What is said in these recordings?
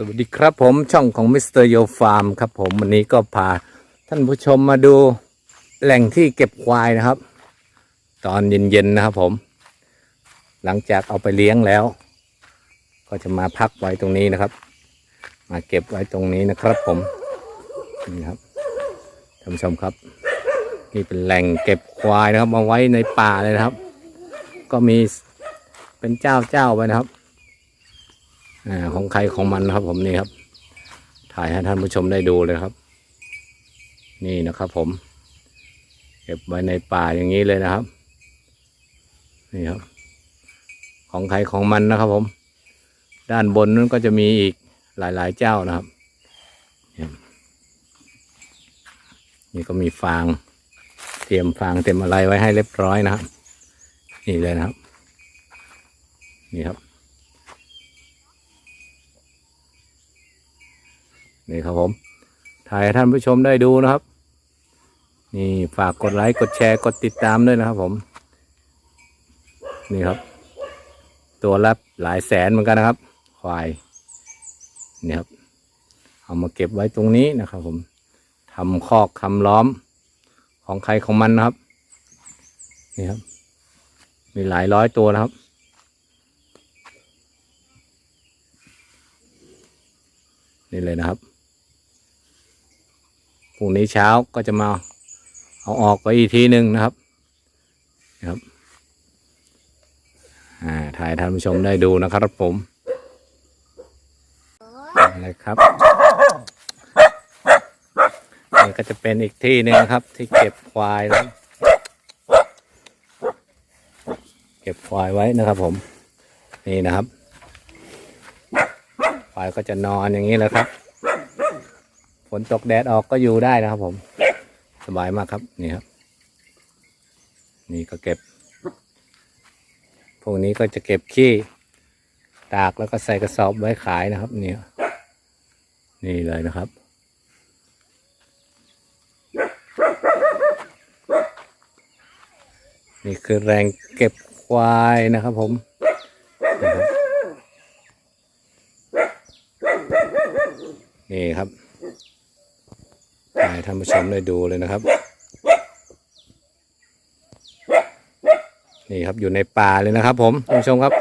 สวัสดีครับผมช่องของมิสเตอร์โยฟาร์มครับผมวันนี้ก็พาท่านผู้ชมมาดูแหล่งที่เก็บควายนะครับ ตอนเย็นๆนะครับผม หลังจากเอาไปเลี้ยงแล้ว ก็จะมาพักไว้ตรงนี้นะครับ มาเก็บไว้ตรงนี้นะครับผมนี่ครับท่านผู้ชมครับ นี่เป็นแหล่งเก็บควายนะครับมาไว้ในป่าเลยนะครับ ก็มีเป็นเจ้าเจ้าไปนะครับ ของใครของมันนะครับ ผมนี่ครับ ถ่ายให้ท่านผู้ชมได้ดูเลยครับ นี่นะครับผม เก็บไว้ในป่าอย่างนี้เลยนะครับ นี่ครับ ของใครของมันนะครับผม ด้านบนนั้นก็จะมีอีกหลายๆเจ้านะครับ นี่ก็มีฟาง เตรียมฟางเตรียมอะไรไว้ให้เรียบร้อยนะครับ นี่เลยนะครับ นี่ครับ นี่ครับผม ถ่ายให้ท่านผู้ชมได้ดูนะครับ นี่ฝากกดไลค์กดแชร์กดติดตามด้วยนะครับผม นี่ครับ ตัวละหลายแสนเหมือนกันนะครับ ควายนี่ครับ เอามาเก็บไว้ตรงนี้นะครับ ผมทำคอกคำล้อมของใครของมันนะครับ นี่ครับ มีหลายร้อยตัวนะครับนี่เลยนะครับ พรุ่งนี้เช้าก็จะมาเอาออกไปอีกทีหนึ่งนะครับนะครับอ่าถ่ายท่านผู้ชมได้ดูนะครับผมอะไรครับนี่ก็จะเป็นอีกที่หนึ่งนะครับ ที่เก็บควายแล้วเก็บควายไว้นะครับผม นี่นะครับควายก็จะนอนอย่างนี้แหละครับ ฝนตกแดดออกก็อยู่ได้นะครับ ผม สบายมากครับ นี่ครับ นี่ก็เก็บ พวกนี้ก็จะเก็บขี้ ตากแล้วก็ใส่กระสอบไว้ขายนะครับ นี่นี่เลยนะครับนี่คือแรงเก็บควายนะครับผม นี่ครับ ให้ท่านผู้ชมได้ดูเลยนะครับ นี่ครับอยู่ในป่าเลยนะครับ ผมท่านผู้ชมครับ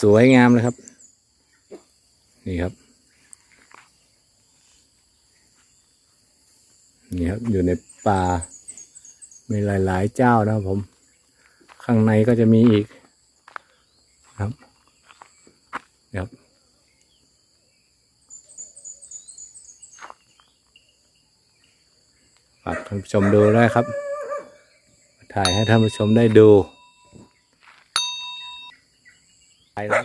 สวยงามเลยครับ นี่ครับนี่ครับอยู่ในป่า มีหลาย ๆ เจ้านะครับผม ข้างในก็จะมีอีกครับครับ ฝากท่านผู้ชมดูได้ครับ ถ่ายให้ท่านผู้ชมได้ดูไปแล้ว